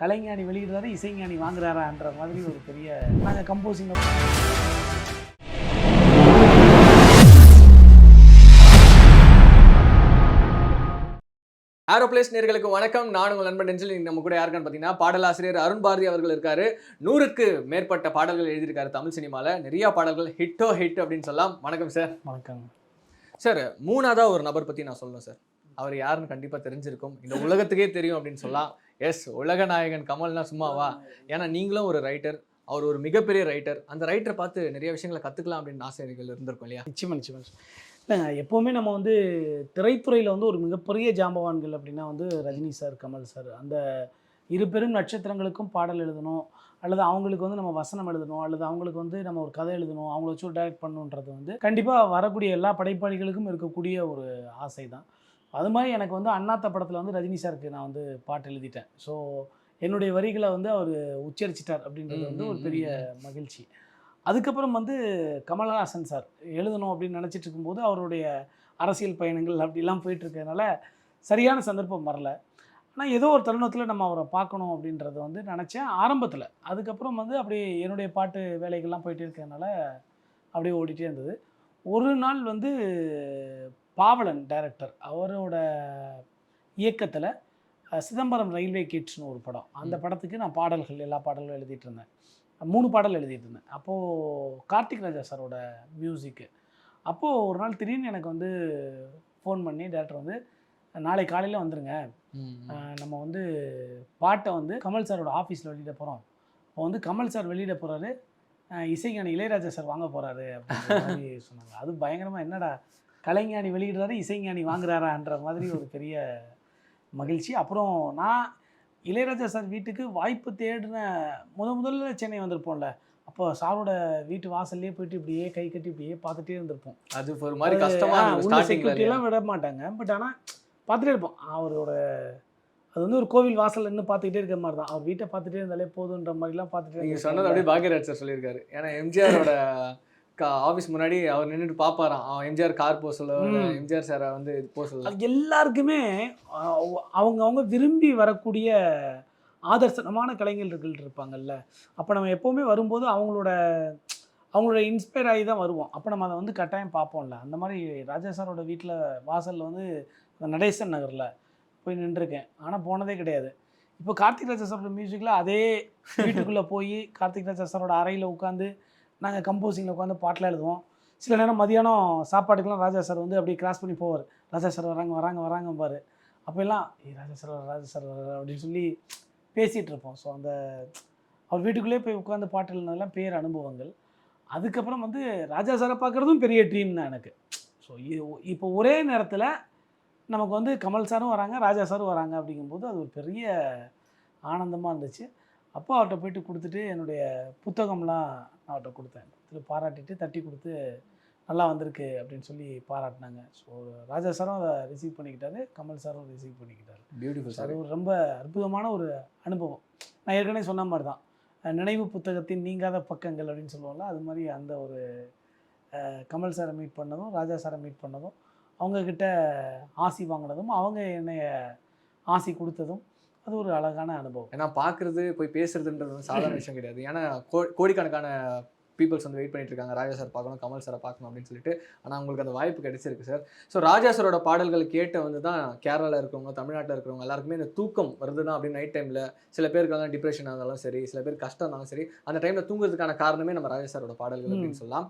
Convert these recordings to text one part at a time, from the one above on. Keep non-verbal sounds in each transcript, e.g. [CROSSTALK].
கலைஞானி வெளியிடுறாரு இசைஞானி வாங்குறாரான்ற மாதிரி ஒரு பெரிய நாங்கள் கம்போசிங் ஏரோப்ளேஸ் நேர்களுக்கு வணக்கம். நான் உங்கள் நண்பன் இன்னைக்கு நம்ம கூட யாருக்கான்னு பார்த்தீங்கன்னா பாடலாசிரியர் அருண் பாரதி அவர்கள் இருக்காரு. நூறுக்கு மேற்பட்ட பாடல்கள் எழுதியிருக்காரு தமிழ் சினிமாவில் நிறைய பாடல்கள் ஹிட்டோ ஹிட் அப்படின்னு சொல்லலாம். வணக்கம் சார் வணக்கம். சார் மூணாவதாக ஒரு நபர் பற்றி நான் சொல்லணும் சார் அவர் யாருன்னு கண்டிப்பாக தெரிஞ்சிருக்கும். இந்த உலகத்துக்கே தெரியும் அப்படின்னு சொல்லலாம். எஸ் உலக நாயகன் கமல்னா சும்மாவா ஏன்னா நீங்களும் ஒரு ரைட்டர் அவர் ஒரு மிகப்பெரிய ரைட்டர் அந்த ரைட்டரை பார்த்து நிறைய விஷயங்களை கற்றுக்கலாம் அப்படின்னு ஆசைகள் இருந்திருக்கும் இல்லையா? நிச்சயமா நிச்சயமா. இல்லைங்க எப்போவுமே நம்ம வந்து திரைத்துறையில் வந்து ஒரு மிகப்பெரிய ஜாம்பவான்கள் அப்படின்னா வந்து ரஜினி சார் கமல் சார். அந்த இரு பெரும் நட்சத்திரங்களுக்கும் பாடல் எழுதணும் அல்லது அவங்களுக்கு வந்து நம்ம வசனம் எழுதணும் அல்லது அவங்களுக்கு வந்து நம்ம ஒரு கதை எழுதணும் அவங்கள வச்சு டைரக்ட் பண்ணணுன்றது வந்து கண்டிப்பாக வரக்கூடிய எல்லா படைப்பாளிகளுக்கும் இருக்கக்கூடிய ஒரு ஆசை தான் அது மாதிரி எனக்கு வந்து அண்ணாத்த படத்தில் வந்து ரஜினி சாருக்கு நான் வந்து பாட்டு எழுதிட்டேன். ஸோ என்னுடைய வரிகளை வந்து அவர் உச்சரிச்சிட்டார் அப்படின்றது வந்து ஒரு பெரிய மகிழ்ச்சி. அதுக்கப்புறம் வந்து கமல்ஹாசன் சார் எழுதணும் அப்படின்னு நினச்சிட்டு இருக்கும்போது அவருடைய அரசியல் பயணங்கள் அப்படிலாம் போயிட்டு இருக்கிறதுனால சரியான சந்தர்ப்பம் வரல. ஆனால் ஏதோ ஒரு தருணத்தில் நம்ம அவரை பார்க்கணும் அப்படின்றத வந்து நினச்சேன். ஆரம்பத்தில். அதுக்கப்புறம் வந்து அப்படியே என்னுடைய பாட்டு வேலைகள்லாம் போயிட்டு இருக்கிறதுனால அப்படியே ஓடிட்டே இருந்தது. ஒரு நாள் வந்து பாவலன் டைரக்டர் அவரோட இயக்கத்தில் சிதம்பரம் ரயில்வே கிட்ஸ்னு ஒரு படம். அந்த படத்துக்கு நான் பாடல்கள் எல்லா பாடல்களும் எழுதிட்டு இருந்தேன். மூணு பாடல் எழுதிட்டு இருந்தேன். அப்போது கார்த்திக் ராஜா சாரோட மியூசிக்கு அப்போது ஒரு நாள் திடீர்னு எனக்கு வந்து ஃபோன் பண்ணி டேரக்டர் வந்து நாளை காலையில் வந்துருங்க. அஹ், நம்ம வந்து பாட்டை வந்து கமல் சாரோட ஆஃபீஸில் வெளியிட போகிறோம் இப்போ வந்து கமல் சார் வெளியிட போகிறாரு இசைஞானி இளையராஜா சார் வாங்க போகிறாரு அப்படின்ற மாதிரி சொன்னாங்க. அது பயங்கரமாக என்னடா கலைஞானி வெளியிடுறாரு இசைஞானி வாங்குறாரான்ற மாதிரி ஒரு பெரிய மகிழ்ச்சி. அப்புறம் நான் இளையராஜா சார் வீட்டுக்கு வாய்ப்பு தேடின முத முதல்ல சென்னை வந்திருப்போம்ல அப்போ சாரோட வீட்டு வாசல்லே போயிட்டு இப்படியே கை கட்டி இப்படியே பார்த்துட்டே இருந்திருப்போம். அது ஒரு மாதிரி கஷ்டமா ஆ, இருக்கும் உள்ள starting ல security இல்லையா? எல்லாம் விட மாட்டாங்க. பட் ஆனால் பார்த்துட்டே இருப்போம். அவரோட அது வந்து ஒரு கோவில் வாசல்ல நின்று பார்த்துக்கிட்டே இருக்க மாதிரி தான். அவர் வீட்டை பார்த்துட்டே இருந்தாலே போதுன்ற மாதிரிலாம் பார்த்துட்டே நீங்க இருந்திருப்பாங்க. சொன்னது அப்படியே பாக்யராஜ் சார் சொல்லியிருக்காரு. ஏன்னா எம்ஜிஆரோட ஆஃபீஸ் முன்னாடி அவர் நின்றுட்டு பார்ப்பாராம் எம்ஜிஆர் கார் ம். எம்ஜிஆர் சாரை வந்து சொல்ல அது எல்லாருக்குமே அவங்க அவங்க விரும்பி வரக்கூடிய ஆதர்சனமான கலைஞர்கள் இருப்பாங்கல்ல. அப்போ நம்ம எப்போவுமே வரும்போது அவங்களோட அவங்களோட இன்ஸ்பயர் ஆகி தான் வருவோம். அப்போ நம்ம அதை வந்து கட்டாயம் பார்ப்போம்ல. அந்த மாதிரி ராஜா சாரோட வீட்டில் வாசலில் வந்து நடேசன் நகரில் போய் நின்றுருக்கேன். ஆனால் போனதே கிடையாது. இப்போ கார்த்திக் ராஜா சாரோட மியூசிக்கில் அதே வீட்டுக்குள்ளே போய் கார்த்திக் ராஜா சாரோட அறையில் உட்காந்து நாங்கள் கம்போசிங்கில் உட்காந்து பாட்டில் எழுதுவோம். சில நேரம் மதியானம் சாப்பாட்டுக்கெலாம் ராஜா சார் வந்து அப்படியே கிராஸ் பண்ணி போவார். ராஜா சார் வராங்க வராங்க வராங்க பாரு. அப்போல்லாம் ஏ ராஜா சார் ராஜா சார் அப்படின்னு சொல்லி பேசிகிட்டு இருப்போம். ஸோ அந்த அவர் வீட்டுக்குள்ளே போய் உட்காந்து பாட்டு எழுதுனதெல்லாம் பேர் அனுபவங்கள். அதுக்கப்புறம் வந்து ராஜா சாரை பார்க்குறதும் பெரிய ட்ரீம் தான் எனக்கு. ஸோ இப்போ ஒரே நேரத்தில் நமக்கு வந்து கமல் சாரும் வராங்க ராஜா சாரும் வராங்க அப்படிங்கும்போது அது ஒரு பெரிய ஆனந்தமாக இருந்துச்சு. அப்போ அவர்கிட்ட போயிட்டு கொடுத்துட்டு என்னுடைய புத்தகம்லாம் நான் அவர்கிட்ட கொடுத்தேன். கொடுத்துட்டு பாராட்டிட்டு தட்டி கொடுத்து நல்லா வந்திருக்கு அப்படின்னு சொல்லி பாராட்டினாங்க. ஸோ ராஜா சாரும் அதை ரிசீவ் பண்ணிக்கிட்டாரு கமல் சாரும் ரிசீவ் பண்ணிக்கிட்டாரு. பியூட்டிஃபுல் சார் ஒரு ரொம்ப அற்புதமான ஒரு அனுபவம். நான் ஏற்கனவே சொன்ன மாதிரி தான் நினைவு புத்தகத்தின் நீங்காத பக்கங்கள் அப்படின்னு சொல்லுவோம்ல அது மாதிரி அந்த ஒரு கமல் சாரை மீட் பண்ணதும் ராஜா சாரை மீட் பண்ணதும் அவங்கக்கிட்ட ஆசி வாங்கினதும் அவங்க என்னைய ஆசி கொடுத்ததும் அது ஒரு அழகான அனுபவம். ஏன்னா பார்க்கறது போய் பேசுறதுன்றது வந்து சாதாரண [LAUGHS] விஷயம் கிடையாது. ஏன்னா கோ- கோடிக்கணக்கான பீப்புள்ஸ் வந்து வெயிட் பண்ணிட்டு இருக்காங்க. ராஜா சார் பார்க்கணும் கமல் சாரை பார்க்கணும் அப்படின்னு சொல்லிட்டு. ஆனால் உங்களுக்கு அந்த வாய்ப்பு கிடைச்சிருக்கு சார் ஸோ ராஜா சாரோட பாடல்கள் கேட்ட வந்து தான் கேரளாவில் இருக்கிறவங்க தமிழ்நாட்டில் இருக்கிறவங்க எல்லாருக்குமே இந்த தூக்கம் வருதுன்னா அப்படின்னு நைட் டைமில் சில பேருக்கு டிப்ரெஷன் இருந்தாலும் சரி சில பேர் கஷ்டம் இருந்தாலும் சரி அந்த டைமில் தூங்குறதுக்கான காரணமே நம்ம ராஜா சாரோட பாடல்கள் அப்படின்னு சொல்லலாம்.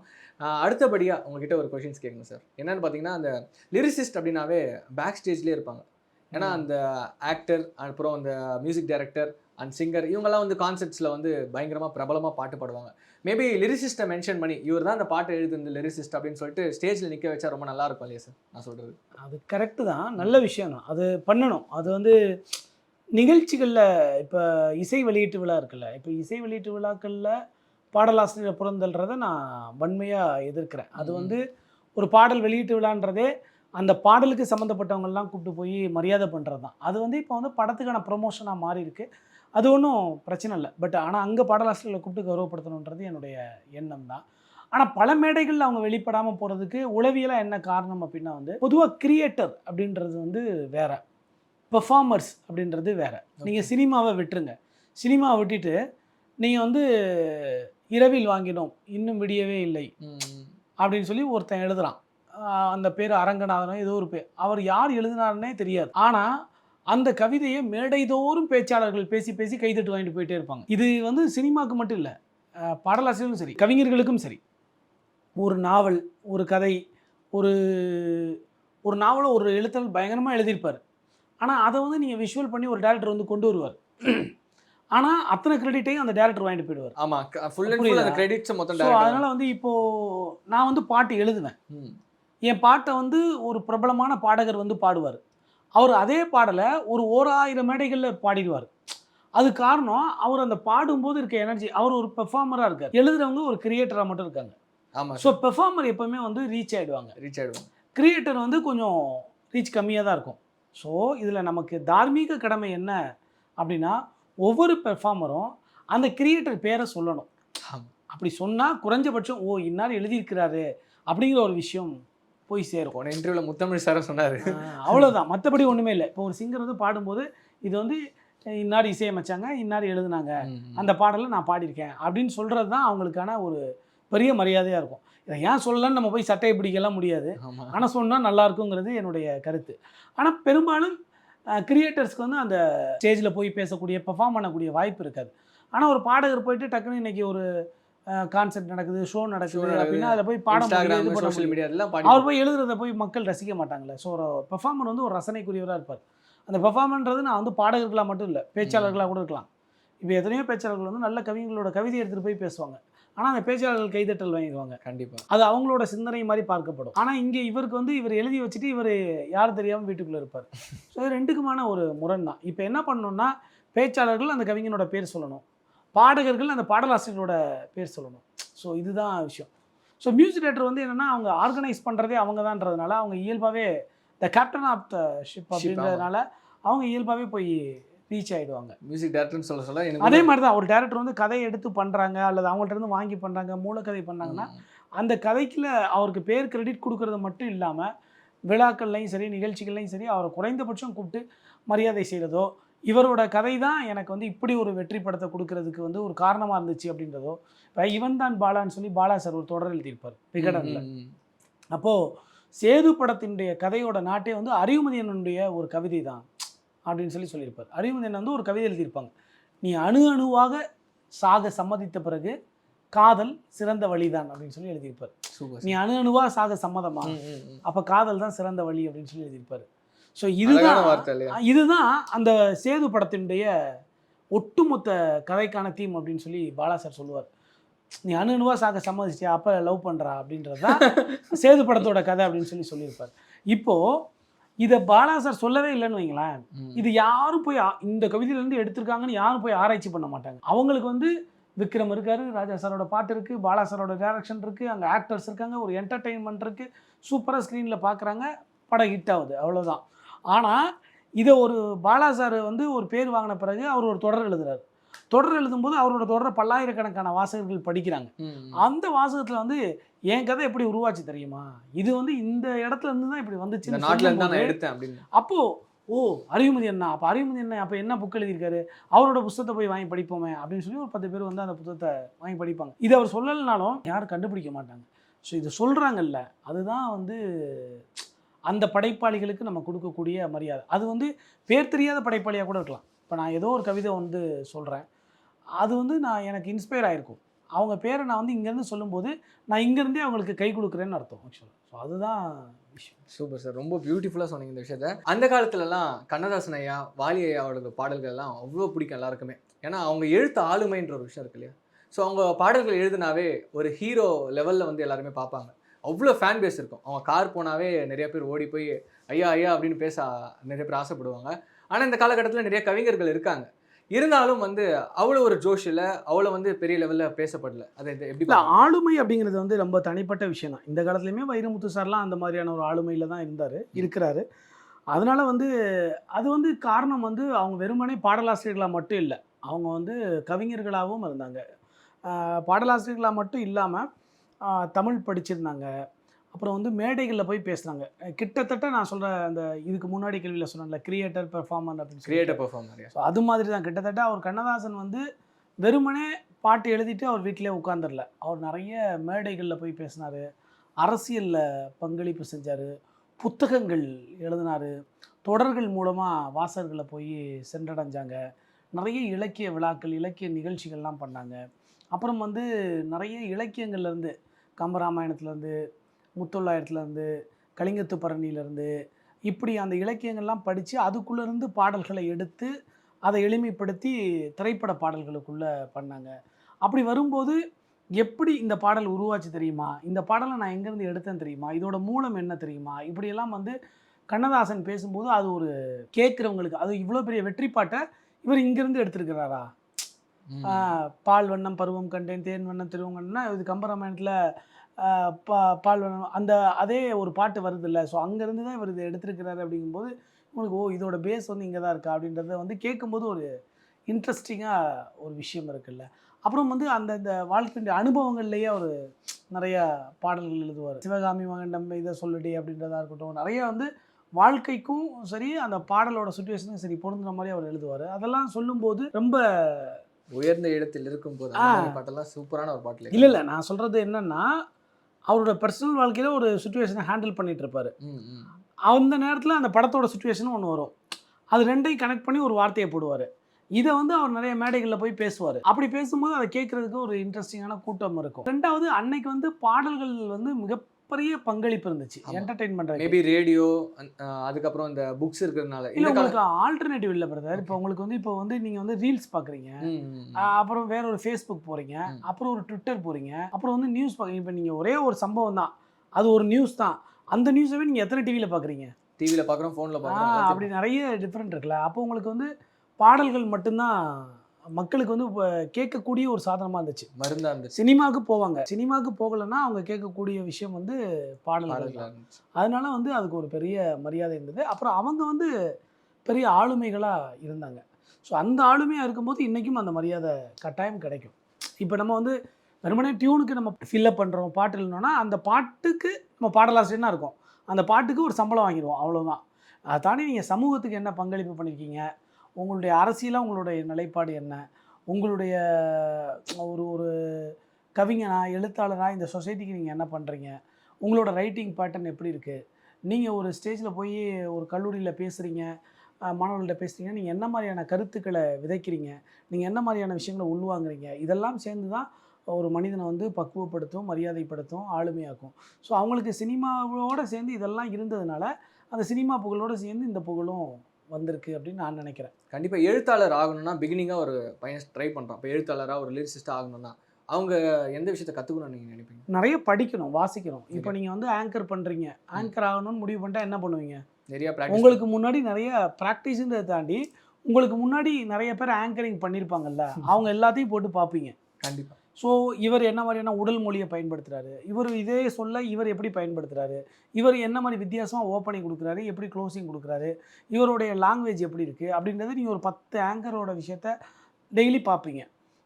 அடுத்தபடியாக உங்ககிட்ட ஒரு கொஷின்ஸ் கேட்கணும் சார் என்னன்னு பார்த்தீங்கன்னா அந்த லிரிசிஸ்ட் அப்படின்னாவே பேக் ஸ்டேஜ்லேயே இருப்பாங்க. ஏன்னா அந்த ஆக்டர் அப்புறம் அந்த மியூசிக் டைரக்டர் அண்ட் சிங்கர் இவங்கெல்லாம் வந்து கான்செப்ட்ஸில் வந்து பயங்கரமாக பிரபலமாக பாட்டு பாடுவாங்க. மேபி லிரிசிஸ்ட்டை மென்ஷன் பண்ணி இவர் தான் அந்த பாட்டு எழுதுந்து லிரிசிஸ்ட் அப்படின்னு சொல்லிட்டு ஸ்டேஜில் நிற்க வச்சா ரொம்ப நல்லா இருக்கும் இல்லையா சார் நான் சொல்கிறது அது கரெக்டு தான். நல்ல விஷயம் தான். அது பண்ணணும். அது வந்து நிகழ்ச்சிகளில் இப்போ இசை வெளியீட்டு விழா இருக்குல்ல இப்போ இசை வெளியீட்டு விழாக்களில் பாடலாசிரியர் புறந்தல்றதை நான் வன்மையாக எதிர்க்கிறேன். அது. வந்து ஒரு பாடல் வெளியீட்டு விழான்றதே அந்த பாடலுக்கு சம்மந்தப்பட்டவங்கெல்லாம் கூப்பிட்டு போய் மரியாதை பண்ணுறது தான். அது வந்து இப்போ வந்து படத்துக்கான ப்ரொமோஷனாக மாறி இருக்கு. அது ஒன்றும் பிரச்சனை இல்லை. பட் ஆனால் அங்கே பாடலாசிரியர்களை கூப்பிட்டு கௌரவப்படுத்தணுன்றது என்னுடைய எண்ணம் தான். ஆனால் பல மேடைகளில் அவங்க வெளிப்படாமல் போகிறதுக்கு உளவியலாக என்ன காரணம் அப்படின்னா வந்து பொதுவாக கிரியேட்டர் அப்படின்றது வந்து வேற. பெர்ஃபார்மர்ஸ் அப்படின்றது வேற. நீங்கள் சினிமாவை விட்டுருங்க. சினிமா விட்டுட்டு நீங்கள் வந்து இரவில் வாங்கினோம். இன்னும் விடியவே இல்லை. அப்படின்னு சொல்லி ஒருத்தன் எழுதுறான். ஆஹ் அந்த பேர் அரங்கநாதனோ ஏதோ ஒரு பேர் அவர் யார் எழுதினாருன்னே தெரியாது. ஆனால் அந்த கவிதையை மேடைதோறும் பேச்சாளர்கள் பேசி பேசி கைதட்டு வாங்கிட்டு போயிட்டே இருப்பாங்க. இது வந்து சினிமாவுக்கு மட்டும் இல்லை பாடலாசிரியரும் சரி கவிஞர்களுக்கும் சரி. ஒரு நாவல் ஒரு கதை ஒரு ஒரு நாவலை ஒரு எழுத்தல் பயங்கரமாக எழுதியிருப்பார். ஆனால் அதை வந்து நீங்கள் விஷுவல் பண்ணி ஒரு டேரக்டர் வந்து கொண்டு வருவார். ஆனால் அத்தனை கிரெடிட்டையும் அந்த டேரக்டர் வாங்கிட்டு போயிடுவார். ஆமா ஃபுல் அண்ட் ஃபுல் அந்த புரியுதா? கிரெடிட்ஸ் மொத்தம் அதனால் வந்து இப்போது நான் வந்து பாட்டு எழுதுவேன். என் பாட்டை வந்து ஒரு பிரபலமான பாடகர் வந்து பாடுவார். அவர் அதே பாடலை ஒரு ஓராயிரம் மேடைகளில் பாடிடுவார். அது காரணம் அவர் அந்த பாடும்போது இருக்க எனர்ஜி அவர் ஒரு பெர்ஃபார்மராக இருக்கார். எழுதுறவங்க ஒரு கிரியேட்டராக மட்டும் இருக்காங்க. ஆமா ஸோ பெர்ஃபார்மர் எப்பவுமே வந்து ரீச் ஆகிடுவாங்க ரீச் ஆயிடுவோம் கிரியேட்டர் வந்து கொஞ்சம் ரீச் கம்மியாக தான் இருக்கும். ஸோ இதில் நமக்கு தார்மீக கடமை என்ன அப்படின்னா ஒவ்வொரு பெர்ஃபார்மரும் அந்த கிரியேட்டர் பேரை சொல்லணும். அப்படி சொன்னால் குறைஞ்சபட்சம் ஓ இன்னார் எழுதியிருக்கிறாரு அப்படிங்கிற ஒரு விஷயம் போய் சேரும் போன இன்டர்வியூல முத்தமிழ் சார் சொன்னாரு. ஆஹ் அவ்வளவுதான். மற்றபடி ஒன்றுமே இல்லை. இப்போ ஒரு சிங்கர் வந்து பாடும்போது இது வந்து இன்னார் இசையமைச்சாங்க இன்னார் எழுதுனாங்க. அந்த பாடலை நான் பாடியிருக்கேன். அப்படின்னு சொல்கிறது தான் அவங்களுக்கான ஒரு பெரிய மரியாதையாக இருக்கும். இதை ஏன் சொல்லலன்னு நம்ம போய் சட்டையை பிடிக்கலாம் முடியாது. ஆனால் சொன்னால் நல்லா இருக்குங்கிறது என்னுடைய கருத்து. ஆனால் பெரும்பாலும் கிரியேட்டர்ஸ்க்கு வந்து அந்த ஸ்டேஜில் போய் பேசக்கூடிய பெர்ஃபார்ம் பண்ணக்கூடிய வாய்ப்பு இருக்காது. ஆனால் ஒரு பாடகர் போயிட்டு டக்குன்னு இன்னைக்கு ஒரு கான்செர்ட் நடக்குது ஷோ நடக்குது. அப்படின்னா அதில் போய் பாட முடியாது, இது இன்ஸ்டாகிராம் பண்ண சோஷியல். மீடியா அவர் போய் எழுதுறத போய் மக்கள் ரசிக்க மாட்டாங்களே. ஸோ பெர்ஃபார்மர் வந்து ஒரு ரசனைக்குரியவராக இருப்பார். அந்த பெர்ஃபார்மன்றது நான் வந்து பாடகர்களாக மட்டும் இல்லை பேச்சாளர்களாக கூட இருக்கலாம். இப்போ எத்தனையோ பேச்சாளர்கள் வந்து நல்ல கவிஞர்களோட கவிதை எடுத்துகிட்டு போய் பேசுவாங்க. ஆனால் அந்த பேச்சாளர்கள் கைதட்டல் வாங்கிடுவாங்க கண்டிப்பா. அது அவங்களோட சிந்தனை மாதிரி பார்க்கப்படும். ஆனால் இங்கே இவருக்கு வந்து இவர் எழுதி வச்சுட்டு இவர் யாரும் தெரியாமல் வீட்டுக்குள்ளே இருப்பார். ஸோ இது ரெண்டுக்குமான ஒரு முரண் தான் இப்போ என்ன பண்ணணும்னா பேச்சாளர்கள் அந்த கவிஞனோட பேர் சொல்லணும். பாடகர்கள் அந்த பாடலாசிரியரோட பேர் சொல்லணும். ஸோ இதுதான் விஷயம். ஸோ மியூசிக் டேரக்டர் வந்து என்னென்னா அவங்க ஆர்கனைஸ் பண்ணுறதே அவங்க தான்றதுனால அவங்க இயல்பாகவே the captain of the ship அப்படின்றதுனால அவங்க இயல்பாகவே போய் ரீச் ஆகிடுவாங்க மியூசிக் டேரக்டர்னு சொல்ல சொல்ல அதே மாதிரி தான் ஒரு டேரக்டர் வந்து கதையை எடுத்து பண்ணுறாங்க அல்லது அவங்கள்ட்ட இருந்து வாங்கி பண்ணுறாங்க மூலக்கதை பண்ணாங்கன்னா அந்த கதைக்குள்ள அவருக்கு பேர் கிரெடிட் கொடுக்கறது மட்டும் இல்லாமல் விழாக்கள்லையும் சரி நிகழ்ச்சிகள்லையும் சரி அவரை குறைந்தபட்சம் கூப்பிட்டு மரியாதை செய்கிறதோ இவரோட கதை தான் எனக்கு வந்து இப்படி ஒரு வெற்றி படத்தை கொடுக்கறதுக்கு வந்து ஒரு காரணமாக இருந்துச்சு அப்படின்றதோ இப்போ இவன் தான் பாலான்னு சொல்லி பாலா சார் ஒரு தொடர் எழுதியிருப்பார் விகடனில். அப்போது சேது படத்தினுடைய கதையோட நாட்டே வந்து அறிவுமதியனுடைய ஒரு கவிதை தான் அப்படின்னு சொல்லி சொல்லியிருப்பார். அறிவுமதியன் வந்து ஒரு கவிதை எழுதியிருப்பாங்க. நீ அணு அணுவாக சாக சம்மதித்த பிறகு காதல் சிறந்த வழிதான் அப்படின்னு சொல்லி எழுதியிருப்பார். நீ அணு அணுவா சாக சம்மதமா. அப்போ காதல் தான் சிறந்த வழி அப்படின்னு சொல்லி எழுதியிருப்பார். ஸோ இதுதான் இதுதான் அந்த சேது படத்தினுடைய ஒட்டுமொத்த கதைக்கான தீம் அப்படின்னு சொல்லி பாலா சார் சொல்லுவார். நீ அணு அணுவா சாக சம்மதிச்சியா அப்போ லவ் பண்ணுறா அப்படின்றது தான் [LAUGHS] சேது படத்தோட கதை அப்படின்னு சொல்லி சொல்லியிருப்பார். இப்போது இதை பாலா சார் சொல்லவே இல்லைன்னு வைங்களேன். இது யாரும் போய் இந்த கவிதையிலேருந்து எடுத்திருக்காங்கன்னு யாரும் போய் ஆராய்ச்சி பண்ண மாட்டாங்க. அவங்களுக்கு வந்து விக்ரம் இருக்காரு ராஜா சாரோட பாட்டு இருக்குது பாலா சாரோட டைரக்ஷன் இருக்குது அங்கே ஆக்டர்ஸ் இருக்காங்க ஒரு என்டர்டெயின்மெண்ட் இருக்குது சூப்பராக ஸ்க்ரீனில் பார்க்குறாங்க படம் ஹிட் ஆகுது அவ்வளோதான் ஆனால் இதை ஒரு பாலா சார் வந்து ஒரு பேர் வாங்கின பிறகு அவர் ஒரு தொடர் எழுதுறாரு. தொடர் எழுதும்போது அவரோட தொடரை பல்லாயிரக்கணக்கான வாசகர்கள் படிக்கிறாங்க. அந்த வாசகத்தில் வந்து என் கதை எப்படி உருவாச்சு தெரியுமா? இது வந்து இந்த இடத்துல இருந்து தான் இப்படி வந்துச்சு நாட்டுல இருந்து தான் நான் எடுத்தேன் அப்படின்னு. அப்போ ஓ அறிவுமதி அண்ணா அப்போ அறிவுமதி அண்ணா அப்போ என்ன புக் எழுதியிருக்காரு? அவரோட புத்தகத்தை போய் வாங்கி படிப்போமே அப்படின்னு சொல்லி ஒரு பத்து பேர் வந்து அந்த புத்தகத்தை வாங்கி படிப்பாங்க. இது அவர் சொல்லலைனாலும் யாரும் கண்டுபிடிக்க மாட்டாங்க. ஸோ இது சொல்கிறாங்கல்ல அதுதான் வந்து அந்த படைப்பாளிகளுக்கு நம்ம கொடுக்கக்கூடிய மரியாதை. அது வந்து பேர் தெரியாத படைப்பாளியாக கூட இருக்கலாம். இப்போ நான் ஏதோ ஒரு கவிதை வந்து சொல்கிறேன் அது வந்து நான் எனக்கு இன்ஸ்பயர் ஆகிருக்கும் அவங்க பேரை நான் வந்து இங்கேருந்து சொல்லும்போது நான் இங்கேருந்தே அவங்களுக்கு கை கொடுக்குறேன்னு அர்த்தம் ஆக்சுவலாக ஸோ அதுதான் விஷயம். Super sir. ரொம்ப பியூட்டிஃபுல்லாக சொன்னீங்க இந்த விஷயத்த. அந்த காலத்துலலாம் கண்ணதாசன் ஐயா வாலி ஐயாவோட பாடல்கள் எல்லாம் அவ்வளோ பிடிக்கும் எல்லாருக்குமே. ஏன்னா அவங்க எழுத்து ஆளுமைன்ற ஒரு விஷயம் இருக்கு இல்லையா? ஸோ அவங்க பாடல்கள் எழுதினாவே ஒரு ஹீரோ லெவலில் வந்து எல்லாருமே பார்ப்பாங்க. அவ்வளோ ஃபேன் பேஸ் இருக்கும். அவங்க கார் போனாவே நிறைய பேர் ஓடி போய் ஐயா ஐயா அப்படின்னு பேச நிறைய பேர் ஆசைப்படுவாங்க. ஆனால் இந்த காலகட்டத்தில் நிறைய கவிஞர்கள் இருக்காங்க. இருந்தாலும் வந்து அவ்வளோ ஒரு ஜோஷ் இல்லை அவ்வளோ வந்து பெரிய லெவலில் பேசப்படல. அதை இது எப்படி இல்லை ஆளுமை அப்படிங்கிறது வந்து ரொம்ப தனிப்பட்ட விஷயம் தான். இந்த காலத்துலையுமே வைரமுத்து சார்லாம் அந்த மாதிரியான ஒரு ஆளுமையில் தான் இருந்தார் இருக்கிறாரு. அதனால வந்து அது வந்து காரணம் வந்து அவங்க வெறுமனே பாடலாசிரியர்களாக மட்டும் இல்லை. அவங்க வந்து கவிஞர்களாகவும் இருந்தாங்க. பாடலாசிரியர்களாக மட்டும் இல்லாமல் தமிழ் படிச்சிருந்தாங்க. அப்புறம் வந்து மேடைகளில் போய் பேசுகிறாங்க கிட்டத்தட்ட நான் சொல்கிற அந்த இதுக்கு முன்னாடி கேள்வியில் சொன்னேன்ல கிரியேட்டர் பெர்ஃபார்மர் அப்படின்னு. கிரியேட்டர் பெர்ஃபார்மர் ஸோ அது மாதிரி தான் கிட்டத்தட்ட அவர் கண்ணதாசன் வந்து வெறுமனே பாட்டு எழுதிட்டு அவர் வீட்டிலே உட்காந்துரல அவர் நிறைய மேடைகளில் போய் பேசினார். அரசியலில் பங்களிப்பு செஞ்சார். புத்தகங்கள் எழுதினார். தொடர்கள் மூலமாக வாசகர்களை போய் சென்றடைஞ்சாங்க. நிறைய இலக்கிய விழாக்கள் இலக்கிய நிகழ்ச்சிகள்லாம் பண்ணாங்க. அப்புறம் வந்து நிறைய இலக்கியங்கள்லேருந்து கம்பராமாயணத்துலேருந்து முத்தொள்ளாயிரத்துலேருந்து கலிங்கத்து பரணியிலேருந்து இப்படி அந்த இலக்கியங்கள்லாம் படித்து அதுக்குள்ளேருந்து பாடல்களை எடுத்து அதை எளிமைப்படுத்தி திரைப்பட பாடல்களுக்குள்ளே பண்ணாங்க. அப்படி வரும்போது எப்படி இந்த பாடல் உருவாச்சு தெரியுமா? இந்த பாடலை நான் எங்கேருந்து எடுத்தேன் தெரியுமா? இதோட மூலம் என்ன தெரியுமா? இப்படியெல்லாம் வந்து கண்ணதாசன் பேசும்போது அது ஒரு கேட்குறவங்களுக்கு அது இவ்வளோ பெரிய வெற்றி பாட்டை இவர் இங்கேருந்து எடுத்திருக்கிறாரா? பால் வண்ணம் பருவம் கண்டேன் தேன் வண்ணம் திருவம் கண்டேன்னா இது கம்பராமாயணத்தில் பா பால் வண்ணம் அந்த அதே ஒரு பாட்டு வருது இல்லை ஸோ அங்கேருந்து தான் இவர் இதை எடுத்திருக்கிறாரு அப்படிங்கும்போது உங்களுக்கு ஓ இதோட பேஸ் வந்து இங்கே தான் இருக்கா? அப்படின்றத வந்து கேட்கும்போது ஒரு இன்ட்ரெஸ்டிங்காக ஒரு விஷயம் இருக்குல்ல. அப்புறம் வந்து அந்த இந்த வாழ்க்கையுடைய அனுபவங்கள்லேயே அவர் நிறைய பாடல்கள் எழுதுவார். சிவகாமி மகண்டம் இதை சொல்லுடி அப்படின்றதா இருக்கட்டும். நிறைய வந்து வாழ்க்கைக்கும் சரி அந்த பாடலோட சுச்சுவேஷனுக்கும் சரி பொருந்துற மாதிரி அவர் எழுதுவார். அதெல்லாம் சொல்லும்போது ரொம்ப உயர்ந்த இடத்தில். அந்த மாதிரி பாட்டெல்லாம் சூப்பரான ஒரு பாட்டுல இல்லை இல்லை. நான் சொல்கிறது என்னன்னா அவரோட பர்சனல் வாழ்க்கையில் ஒரு சுச்சுவேஷனை ஹேண்டில் பண்ணிட்டு இருப்பாரு. அந்த நேரத்தில் அந்த படத்தோட சுச்சுவேஷன் ஒன்று வரும். அது ரெண்டையும் கனெக்ட் பண்ணி ஒரு வார்த்தையை போடுவார். இதை வந்து அவர் நிறைய மேடைகளில் போய் பேசுவார். அப்படி பேசும்போது அதை கேட்குறதுக்கு ஒரு இன்ட்ரெஸ்டிங்கான கூட்டம் இருக்கும். ரெண்டாவது அன்னைக்கு வந்து பாடல்கள் வந்து மிகப்பெரிய பங்களிப்பு இருந்துச்சு. பண்ணுறது மேபி ரேடியோ அதுக்கப்புறம் இந்த புக்ஸ் இருக்கிறதுனால. இல்லை உங்களுக்கு ஆல்டர்னேட்டிவ் இல்லை பிரதர் இப்போ உங்களுக்கு வந்து இப்போ வந்து நீங்கள் வந்து ரீல்ஸ் பார்க்குறீங்க. அப்புறம் வேற ஒரு ஃபேஸ்புக் போகிறீங்க. அப்புறம் ஒரு ட்விட்டர் போகிறீங்க அப்புறம் வந்து நியூஸ் பார்க்குறீங்க இப்போ நீங்கள் ஒரே ஒரு சம்பவம் தான். அது ஒரு நியூஸ் தான். அந்த நியூஸவே நீங்கள் எத்தனை டிவியில் பார்க்குறீங்க டிவில பாக்குறோம் போன்ல ஆ, பாக்குறோம் அப்படி நிறைய டிஃப்ரெண்ட் இருக்குல்ல. அப்போ உங்களுக்கு வந்து பாடல்கள் மட்டும்தான் மக்களுக்கு வந்து இப்ப கேட்கக்கூடிய ஒரு சாதனமாக இருந்துச்சு. மருந்தா இருந்துச்சு. சினிமாவுக்கு போவாங்க. சினிமாவுக்கு போகலைன்னா அவங்க கேட்கக்கூடிய விஷயம் வந்து பாடல்கள் அதனால வந்து அதுக்கு ஒரு பெரிய மரியாதை இருந்தது. அப்புறம் அவங்க வந்து பெரிய ஆளுமைகளாக இருந்தாங்க. ஸோ அந்த ஆளுமையாக இருக்கும்போது இன்றைக்கும் அந்த மரியாதை கட்டாயம் கிடைக்கும். இப்போ நம்ம வந்து வெறுமனே டியூனுக்கு நம்ம ஃபில்லப் பண்ணுறோம் பாட்டு எழுதணும்னா அந்த பாட்டுக்கு நம்ம பாடலாசிரியனா இருக்கும். அந்த பாட்டுக்கு ஒரு சம்பளம் வாங்கிடுவோம். அவ்வளோதான் அதை தாண்டி நீங்கள் சமூகத்துக்கு என்ன பங்களிப்பு பண்ணியிருக்கீங்க உங்களுடைய அரசியலாக உங்களுடைய நிலைப்பாடு என்ன? உங்களுடைய ஒரு ஒரு கவிஞனா எழுத்தாளராக இந்த சொசைட்டிக்கு நீங்கள் என்ன பண்ணுறீங்க உங்களோட ரைட்டிங் பேட்டர்ன் எப்படி இருக்குது நீங்கள் ஒரு ஸ்டேஜில் போய் ஒரு கல்லூரியில் பேசுகிறீங்க மாணவர்கள்ட்ட பேசுகிறீங்க நீங்கள் என்ன மாதிரியான கருத்துக்களை விதைக்கிறீங்க? நீங்கள் என்ன மாதிரியான விஷயங்களை உள்வாங்குறீங்க? இதெல்லாம் சேர்ந்து தான் ஒரு மனிதனை வந்து பக்குவப்படுத்தும் மரியாதைப்படுத்தும் ஆளுமையாக்கும். ஸோ அவங்களுக்கு சினிமாவோட சேர்ந்து இதெல்லாம் இருந்ததுனால அந்த சினிமா புகழோடு சேர்ந்து இந்த புகழும் வந்திருக்கு அப்படின்னு நான் நினைக்கிறேன். கண்டிப்பா எழுத்தாளர் ஆகணும்னா பிகினிங்கா ஒரு பையன் ட்ரை பண்றான். இப்போ எழுத்தாளரா ஒரு லிரிசிஸ்டா ஆகணும்னா அவங்க எந்த விஷயத்த கத்துக்கணும்னு நீங்க நினைப்பீங்க? நிறைய படிக்கணும் வாசிக்கணும். இப்போ நீங்கள் வந்து ஆங்கர் பண்ணுறீங்க ஆங்கர் ஆகணும்னு முடிவு பண்ணிட்டா என்ன பண்ணுவீங்க? நிறைய உங்களுக்கு முன்னாடி நிறைய ப்ராக்டிஸ்ன்றதை தாண்டி உங்களுக்கு முன்னாடி நிறைய பேர் ஆங்கரிங் பண்ணியிருப்பாங்கல்ல அவங்க எல்லாத்தையும் போட்டு பார்ப்பீங்க. கண்டிப்பா. ஸோ இவர் என்ன மாதிரியான உடல் மொழியை பயன்படுத்துறாரு? இவர் இதே சொல்ல இவர் எப்படி பயன்படுத்துறாரு? இவர் என்ன மாதிரி வித்தியாசமாக ஓப்பனிங் கொடுக்குறாரு? எப்படி க்ளோசிங் கொடுக்குறாரு? இவருடைய லாங்குவேஜ் எப்படி இருக்குது அப்படின்றது நீங்கள் ஒரு பத்து ஆங்கரோட விஷயத்த டெய்லி பார்ப்பீங்க.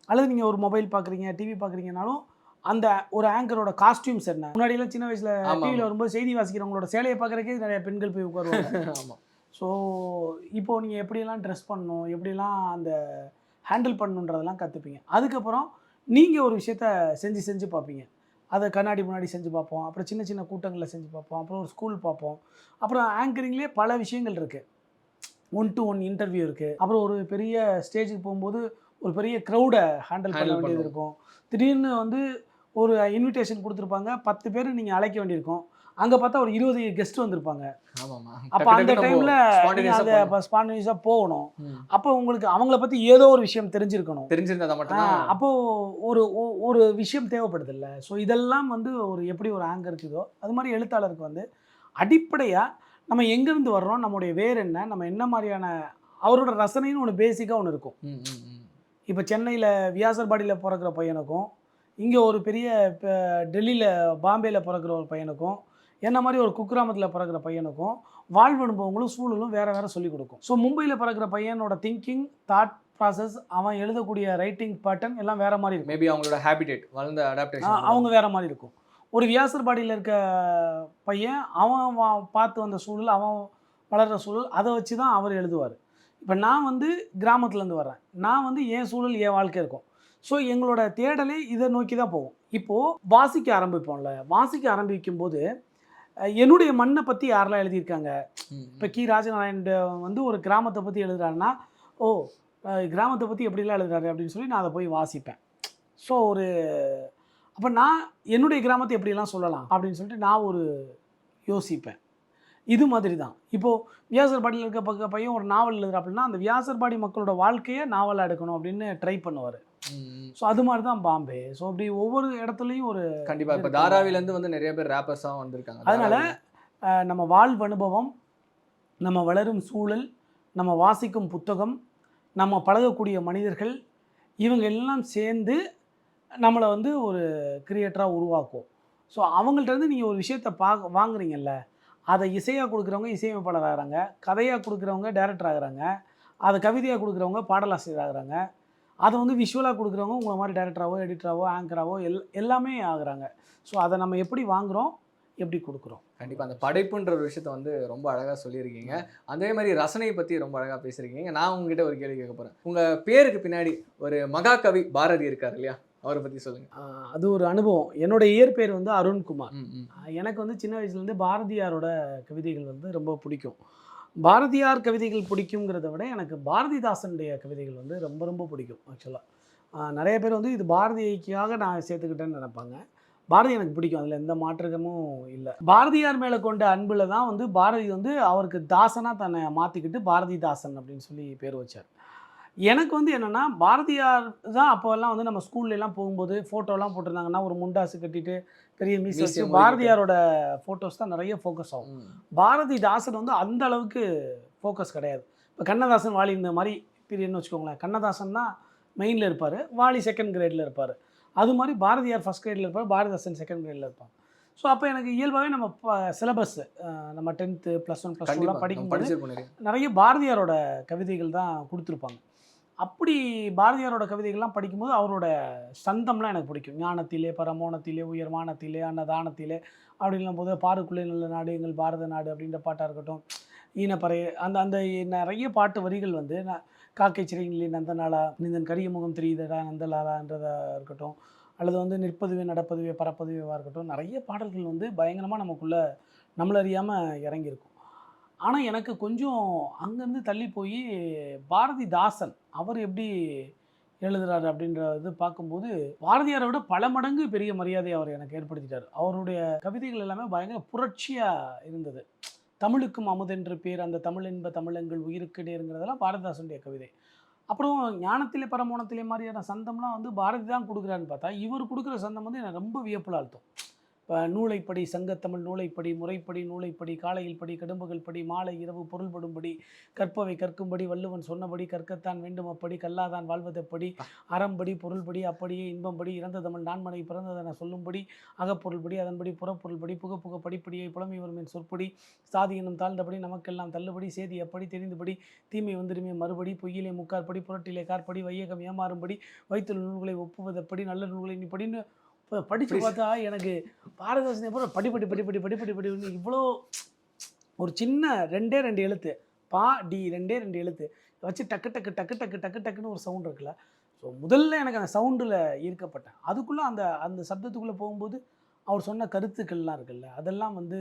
அல்லது நீங்கள் ஒரு மொபைல் பார்க்குறீங்க டிவி பார்க்குறீங்கனாலும் அந்த ஒரு ஆங்கரோட காஸ்டியூம்ஸ் என்ன? முன்னாடியெல்லாம் சின்ன வயசில் டிவியில். வரும்போது செய்தி வாசிக்கிறவங்களோட சேலையை பார்க்குறக்கே நிறைய பெண்கள் போய் உட்காருவாங்க. [LAUGHS] ஆமா. ஸோ இப்போ நீங்கள் எப்படியெல்லாம் ட்ரெஸ் பண்ணணும்? எப்படிலாம் அந்த ஹேண்டில் பண்ணணுன்றதெல்லாம் கற்றுப்பீங்க அதுக்கப்புறம் நீங்கள் ஒரு விஷயத்த செஞ்சு செஞ்சு பார்ப்பீங்க. அதை கண்ணாடி முன்னாடி செஞ்சு பார்ப்போம். அப்புறம் சின்ன சின்ன கூட்டங்களில் செஞ்சு பார்ப்போம். அப்புறம் ஒரு ஸ்கூல் பார்ப்போம். அப்புறம் ஆங்கரிங்லேயே பல விஷயங்கள் இருக்குது ஒன் டு ஒன் இன்டர்வியூ இருக்குது அப்புறம் ஒரு பெரிய ஸ்டேஜுக்கு போகும்போது ஒரு பெரிய க்ரௌடை ஹேண்டில் பண்ண வேண்டியது. இருக்கும். திடீர்னு வந்து ஒரு இன்விடேஷன் கொடுத்துருப்பாங்க. பத்து பேர் நீங்கள் அழைக்க வேண்டியிருக்கும். அங்கே பார்த்தா ஒரு இருபது கெஸ்ட் வந்திருப்பாங்க. அப்போ அந்த டைமில் அதை ஸ்பான்டனியஸாக போகணும். அப்போ உங்களுக்கு அவங்கள பற்றி ஏதோ ஒரு விஷயம் தெரிஞ்சிருக்கணும். தெரிஞ்சிருந்தா மட்டும் அப்போ ஒரு ஒரு விஷயம் தேவைப்படுது இல்லை ஸோ இதெல்லாம் வந்து ஒரு எப்படி ஒரு ஆங்கர் இருக்குதோ அது மாதிரி எழுத்தாளருக்கு வந்து அடிப்படையாக நம்ம எங்கேருந்து வர்றோம் நம்முடைய வேர் என்ன நம்ம என்ன மாதிரியான அவரோட ரசனைன்னு ஒன்று பேசிக்காக ஒன்று இருக்கும். இப்போ சென்னையில் வியாசர்பாடியில் பிறக்கிற பையனுக்கும் இங்கே ஒரு பெரிய இப்போ டெல்லியில் பாம்பேயில் பிறக்கிற ஒரு பையனுக்கும் என்ன மாதிரி ஒரு குக்கிராமத்தில் பிறக்கிற பையனுக்கும் வாழ்வு அனுபவங்களும் சூழலும் வேறு வேறு சொல்லிக் கொடுக்கும். ஸோ மும்பையில் பிறக்கிற பையனோட திங்கிங் தாட் ப்ராசஸ் அவன் எழுதக்கூடிய ரைட்டிங் பேட்டர்ன் எல்லாம் வேறு மாதிரி இருக்கும். மேபி அவங்களோட ஹேபிடேட் வளர்ந்த அடாப்டேஷன் அவங்க வேறு மாதிரி இருக்கும். ஒரு வியாசர்பாடியில் இருக்க பையன் அவன் வா- பார்த்து வந்த சூழல் அவன் வளர்கிற சூழல் அதை வச்சு தான் அவர் எழுதுவார். இப்போ நான் வந்து கிராமத்துலேருந்து வர்றேன். நான் வந்து என் சூழல் என் வாழ்க்கை இருக்கும். ஸோ எங்களோட தேடலே இதை நோக்கி தான் போகும். இப்போது வாசிக்க ஆரம்பிப்போம்ல. வாசிக்க ஆரம்பிக்கும் போது என்னுடைய மண்ணை பற்றி யாரெல்லாம் எழுதியிருக்காங்க? இப்போ கி. ராஜநாராயண் வந்து ஒரு கிராமத்தை பற்றி எழுதுறாருன்னா ஓ கிராமத்தை பற்றி எப்படிலாம் எழுதுறாரு? அப்படின்னு சொல்லி நான் அதை போய் வாசிப்பேன். ஸோ ஒரு அப்போ நான் என்னுடைய கிராமத்தை எப்படிலாம் சொல்லலாம் அப்படின்னு சொல்லிட்டு நான் ஒரு யோசிப்பேன். இது மாதிரி தான் இப்போது வியாசர்பாடியில் இருக்க பக்க பையன் ஒரு நாவல் எழுதுற அப்படின்னா அந்த வியாசர்பாடி மக்களோட வாழ்க்கையை நாவலாக எடுக்கணும் அப்படின்னு ட்ரை பண்ணுவார். ஸோ அது மாதிரி தான் பாம்பே. ஸோ அப்படி ஒவ்வொரு இடத்துலையும் ஒரு கண்டிப்பா. இப்ப தாராவில இருந்து வந்து நிறைய பேர் ரேப்பர்ஸா வந்திருக்காங்க. அதனால நம்ம வாழ்வு அனுபவம் நம்ம வளரும் சூழல் நம்ம வாசிக்கும் புத்தகம் நம்ம பழகக்கூடிய மனிதர்கள் இவங்க எல்லாம் சேர்ந்து நம்மளை வந்து ஒரு கிரியேட்டராக உருவாக்கும் ஸோ அவங்கள்ட்ட இருந்து நீங்கள் ஒரு விஷயத்தை பா வாங்குறீங்கல்ல அதை இசையாக கொடுக்குறவங்க இசையமைப்பாளர் ஆகிறாங்க கதையாக கொடுக்குறவங்க டைரக்டர் ஆகுறாங்க அதை கவிதையாக கொடுக்குறவங்க பாடலாசிரியர் ஆகுறாங்க அதை வந்து விஷுவலாக கொடுக்குறவங்க உங்களை மாதிரி டைரக்டராகவோ எடிட்டராகவோ ஆங்கராகவோ எல் எல்லாமே ஆகுறாங்க. ஸோ அதை நம்ம எப்படி வாங்குகிறோம் எப்படி கொடுக்குறோம்? கண்டிப்பா அந்த படைப்புன்ற ஒரு விஷயத்த வந்து ரொம்ப அழகா சொல்லியிருக்கீங்க. அதே மாதிரி ரசனையை பத்தி ரொம்ப அழகா பேசியிருக்கீங்க. நான் உங்ககிட்ட ஒரு கேள்வி கேட்க போறேன். உங்க பேருக்கு பின்னாடி ஒரு மகாகவி பாரதி இருக்காரு இல்லையா? அவரை பத்தி சொல்லுங்க. ஆஹ் அது ஒரு அனுபவம். என்னோட இயற்பெயர் வந்து அருண்குமார். எனக்கு வந்து சின்ன வயசுலேருந்து பாரதியாரோட கவிதைகள் வந்து ரொம்ப பிடிக்கும். பாரதியார் கவிதைகள் பிடிக்குங்கிறத விட எனக்கு பாரதிதாசனுடைய கவிதைகள் வந்து ரொம்ப ரொம்ப பிடிக்கும் ஆக்சுவலாக நிறைய பேர் வந்து இது பாரதிக்காக நான் சேர்த்துக்கிட்டேன்னு நினைப்பாங்க. பாரதி எனக்கு பிடிக்கும் அதில் எந்த மாற்றமும் இல்லை. பாரதியார் மேலே கொண்ட அன்பில் தான் வந்து பாரதி வந்து அவருக்கு தாசனாக தன்னை மாற்றிக்கிட்டு பாரதிதாசன் அப்படின்னு சொல்லி பேர் வச்சார். எனக்கு வந்து என்னென்னா பாரதியார் தான் அப்போல்லாம் வந்து நம்ம ஸ்கூல்ல எல்லாம் போகும்போது ஃபோட்டோலாம் போட்டிருந்தாங்கன்னா ஒரு முண்டாசு கட்டிட்டு பெரிய மீசை மீசையை வச்சு முறுக்கிட்டு. பாரதியாரோட ஃபோட்டோஸ் தான் நிறைய ஃபோக்கஸ் ஆகும். பாரதிதாசன் வந்து அந்த அளவுக்கு ஃபோக்கஸ் கிடையாது. இப்போ கண்ணதாசன் வாலி இந்த மாதிரி பீரியட்னு வச்சுக்கோங்களேன். கண்ணதாசன் தான் மெயினில் இருப்பார். வாலி செகண்ட் கிரேடில் இருப்பார். அது மாதிரி பாரதியார் ஃபஸ்ட் கிரேடில் இருப்பார். பாரதிதாசன் செகண்ட் கிரேடில் இருப்பாங்க ஸோ அப்போ எனக்கு இயல்பாகவே நம்ம சிலபஸ் நம்ம டென்த்து ப்ளஸ் ஒன் ப்ளஸ் டூலாம் நிறைய. நிறைய பாரதியாரோட கவிதைகள் தான் கொடுத்துருப்பாங்க. அப்படி பாரதியாரோட கவிதைகள்லாம் படிக்கும்போது அவரோட சந்தம்லாம் எனக்கு பிடிக்கும். ஞானத்திலே பரமோணத்திலே உயர்வானத்திலே அன்னதானத்திலே அப்படின்னும் போது பாருக்குள்ளே நல்ல நாடு எங்கள் பாரத நாடு அப்படின்ற பாட்டாக இருக்கட்டும் ஈனப்பறை அந்த அந்த நிறைய பாட்டு வரிகள் வந்து நான் காக்கை சிறையிலே நந்தனாளா நிந்தன் கரிய முகம் தெரியுதடா நந்தலாலான்றதா இருக்கட்டும் அல்லது வந்து நிற்பதுவே நடப்பதுவே பரப்பதுவேவாக இருக்கட்டும் நிறைய பாடல்கள் வந்து பயங்கரமாக நமக்குள்ளே நம்மளறியாமல் இறங்கியிருக்கும். ஆனால் எனக்கு கொஞ்சம் அங்கேருந்து தள்ளி போய் பாரதிதாசன் அவர் எப்படி எழுதுறாரு அப்படின்றது பார்க்கும்போது பாரதியாரை விட பல மடங்கு பெரிய மரியாதை அவர் எனக்கு ஏற்படுத்திட்டார். அவருடைய கவிதைகள் எல்லாமே பயங்கர புரட்சியாக இருந்தது. தமிழுக்கும் அமுதென்று பேர் அந்த தமிழ் என்ப தமிழங்கள் உயிருக்கு நேருங்கிறதெல்லாம் பாரதிதாசனுடைய கவிதை. அப்புறம் ஞானத்திலே பரமோணத்திலே மாதிரியான சந்தம்லாம் வந்து பாரதி தான் கொடுக்குறான்னு பார்த்தா இவர் கொடுக்குற சந்தம் வந்து எனக்கு ரொம்ப வியப்பில் அழுத்தம் நூலைப்படி சங்கத்தமிழ் நூலைப்படி முறைப்படி நூலைப்படி காலையில் படி கடும்புகள் படி மாலை இரவு பொருள்படும்படி கற்பவை கற்கும்படி வள்ளுவன் சொன்னபடி கற்கத்தான் வேண்டும் அப்படி கல்லாதான் வாழ்வதப்படி அறம்படி பொருள்படி அப்படியே இன்பம்படி இறந்த தமிழ் நான்மனை பிறந்ததென சொல்லும்படி அகப்பொருள்படி அதன்படி புறப்பொருள்படி புக புக படிப்படியை புலமை வரும் சொற்படி சாதி என்னும் தாழ்ந்தபடி நமக்கெல்லாம் தள்ளுபடி சேதி எப்படி தெரிந்தபடி தீமை வந்துடுமே மறுபடி பொய்யிலே முக்காற்படி புரட்டிலே காற்படி வையகம் ஏமாறும்படி வைத்துள்ள நூல்களை ஒப்புவதப்படி நல்ல நூல்களை நீ படின்னு இப்போ படித்து. பார்த்தா எனக்கு பாரதாசன் அப்புறம் படி படி படி படி இவ்வளோ ஒரு சின்ன ரெண்டே ரெண்டு எழுத்து. பா டி ரெண்டே ரெண்டு எழுத்து. வச்சு டக்கு டக்கு டக்கு டக்கு டக்கு டக்குன்னு ஒரு சவுண்ட் இருக்குல்ல. ஸோ முதல்ல எனக்கு அந்த சவுண்டில் ஈர்க்கப்பட்டேன். அதுக்குள்ளே அந்த அந்த சப்தத்துக்குள்ளே போகும்போது அவர் சொன்ன கருத்துக்கள்லாம் இருக்குல்ல அதெல்லாம் வந்து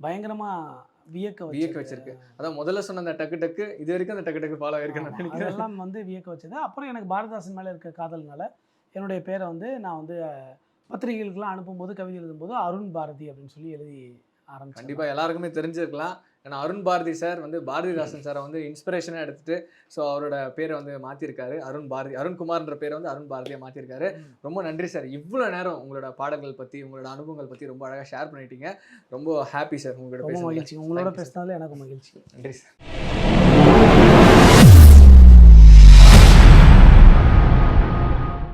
பயங்கரமாக வியக்க. வியக்க வச்சிருக்கு. அதான் முதல்ல சொன்ன அந்த டக்கு டக்கு இது வரைக்கும் அந்த டக்கு டக்கு ஃபாலோ ஆயிருக்கு அதெல்லாம் வந்து வியக்க வச்சது. அப்புறம் எனக்கு பாரதிதாசன் மேலே இருக்க காதல்னால என்னுடைய பேரை வந்து நான் வந்து பத்திரிகைகளுக்கெல்லாம் அனுப்பும்போது கவிதை எழுதும்போது அருண் பாரதி அப்படின்னு சொல்லி எழுதி ஆரம்பிச்சேன். கண்டிப்பா எல்லாருக்குமே தெரிஞ்சிருக்கலாம். ஏன்னா அருண் பாரதி சார் வந்து பாரதிதாசன் சாரை வந்து இன்ஸ்பிரேஷனாக எடுத்துட்டு ஸோ அவரோட பேரை வந்து மாற்றிருக்காரு அருண் பாரதி அருண்குமார்ன்ற பேரை வந்து அருண் பாரதியாக மாற்றிருக்காரு. ரொம்ப நன்றி சார். இவ்வளோ நேரம் உங்களோட பாடல்கள் பற்றி உங்களோட அனுபவங்கள் பற்றி ரொம்ப அழகாக ஷேர் பண்ணிட்டீங்க. ரொம்ப ஹாப்பி சார் உங்களோட. மகிழ்ச்சி. உங்களோட. பேசினதுல எனக்கு மகிழ்ச்சி. நன்றி சார்